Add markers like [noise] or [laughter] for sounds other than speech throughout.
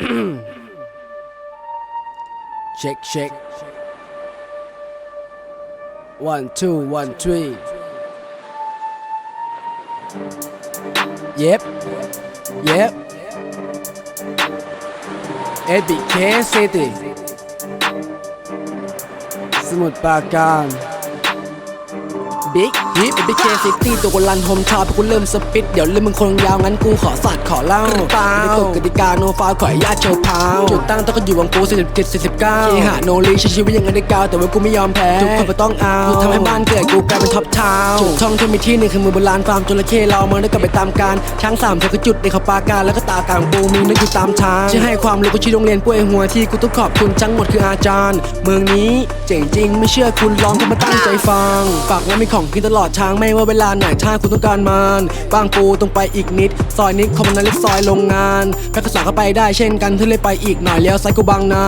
[clears throat] check check. One two one three. Yep. Yep. ABK City สมุ ทรปราการบิ๊กฮิป ABK City ตัวกูรันโฮมทาวน์พอกูเริ่มสปิด เดี๋ยวเรื่องมึงคงยาว งั้นกูขอสัตว์ขอเล่าเปล่าไม่กฎกติกาโนฟาวขออนุญาตโชว์พาวจุดตั้งต้องก็อยู่วังกู47 49เคหะโนรีใช้ชีวิตอย่างนั้นได้กาวแต่ว่ากูไม่ยอมแพ้ทุกคนก็ต้องเอากูทำให้บ้านเกิดกูกลายเป็นท็อปทาวน์จุดช่องที่มีที่หนึ่งคือมือโบราณฟาร์มจระเข้เราเมืองได้กลับไปตามการช้างสามเธอก็จุดในเขาปาการแล้วก็ตากลางปูมีนึกอยู่ตามทางที่ให้ความรู้กูชื่อโรงเรียนกล้วยหัวที่กูต้องขอบคุณจังหมดคืออาจารย์ เมืองนี้เจ๋งจริงไม่เชื่อคุณลองก็มาตั้งใจฟังฝากไว้มีของกินตลอดทางไม่ว่าเวลาไหนถ้าคุณต้องการมันบางปูตรงไปอีกนิด ซอยนิดคอมมอนนาเล็กซอยโรงงานแพร่กษาเข้าไปได้เช่นกันถ้าเลยไปอีกหน่อยเลี้ยวซ้ายกูบางนา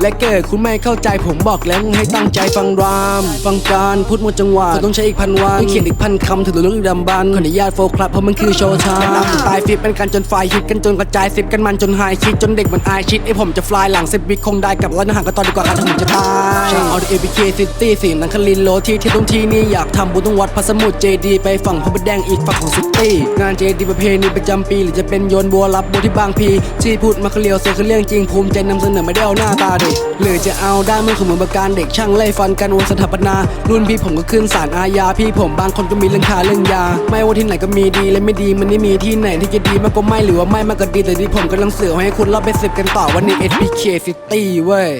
และเกิดคุณไม่เข้าใจผมบอกแล้วให้ตั้งใจฟังราม ฟังการพูดหมดจังหวะต้องใช้อีกพันวันเขียนอีกพันคำถึงรู้ลึกดำบันขออนุญาตโฟกัสเพราะมันคือโชว์ไทม์นำตายฟิตเป็นการจนไฟฮิตกันจนกระจายสิบกันมันจนหายคิดจนเด็กมันอายชิดไอผมจะฟลายหลังสิบวิคงได้กับร้านอาหารก็ตอนดีกว่าครับถ้าผมจะตายเอาดีเอพีเคซิตี้สีนังคลินโลที่ที่ตรงที่นี่อยากทำบุญต้องวัดพระสมุทรเจดีไปฝั่งพระประแดงอีกฝั่งของซิตี้งานเจดีประเพณีประจำปี หรือจะเป็นโยนบัวรับบัวที่บางพีที่พูดมาเคลียวเซคือเรื่องจริงภูมิใจนำเสนอไม่ได้เอาหน้าตาเด็กหรือจะเอาด้านมือของมือประการเด็กช่างไล่ฟันกันวันสถาปนา รุ่นพี่ผมก็ขึ้นศาลอาญาพี่ผมบางคนก็มีเรื่องคาเรื่องยา ไม่ว่าที่ไหนก็มีดีและไม่ดีมันไม่มีที่ไหนที่จะดีมากก็ไม่หรือว่าไม่มากก็ดีแต่ที่ผมกำลังเสือให้คุณรอบไปสิบกันต่อวันนี้ SPK City เว้ย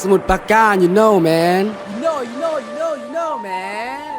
สมุดปากกา you know man you know, man.